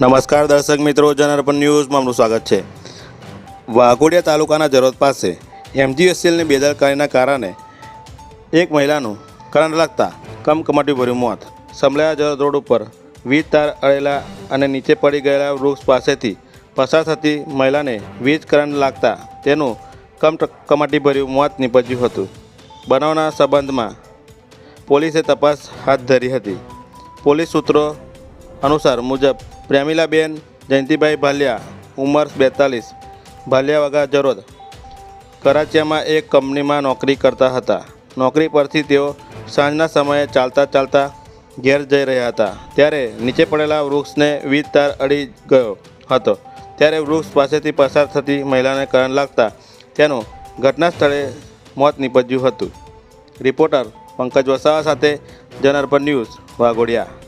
નમસ્કાર દર્શક મિત્રો જનરપન ન્યૂઝમાં આપનું સ્વાગત છે. વાઘોડિયા તાલુકાના જરોદ પાસે એમજીએસએલની બેદરકારીના કારણે એક મહિલાનું કરંટ લાગતા કમકમાટી ભર્યું મોત. સમલાયા જરોદ રોડ ઉપર વીજ તાર અડેલા અને નીચે પડી ગયેલા વૃક્ષ પાસેથી પસાર થતી મહિલાને વીજ કરંટ લાગતા તેનું કમકમાટી ભર્યું મોત નીપજ્યું હતું. બનાવના સંબંધમાં પોલીસે તપાસ હાથ ધરી હતી. પોલીસ સૂત્રો અનુસાર મુજબ પ્રેમિલાબેન, જયંતિભાઈ ભાલિયા, ઉંમર બેતાલીસ ભાલિયાવાગા જરોદ કરાચીમાં એક કંપનીમાં નોકરી કરતા હતા. નોકરી પરથી તેઓ સાંજના સમયે ચાલતા ચાલતા ઘેર જઈ રહ્યા હતા. ત્યારે નીચે પડેલા વૃક્ષને વીજ તાર અડી ગયો હતો. ત્યારે વૃક્ષ પાસેથી પસાર થતી મહિલાને કરંટ લાગતા તેનું ઘટના સ્થળે મોત નીપજ્યું હતું. રિપોર્ટર પંકજ વસાવા સાથે જનરપન ન્યૂઝ વાઘોડિયા.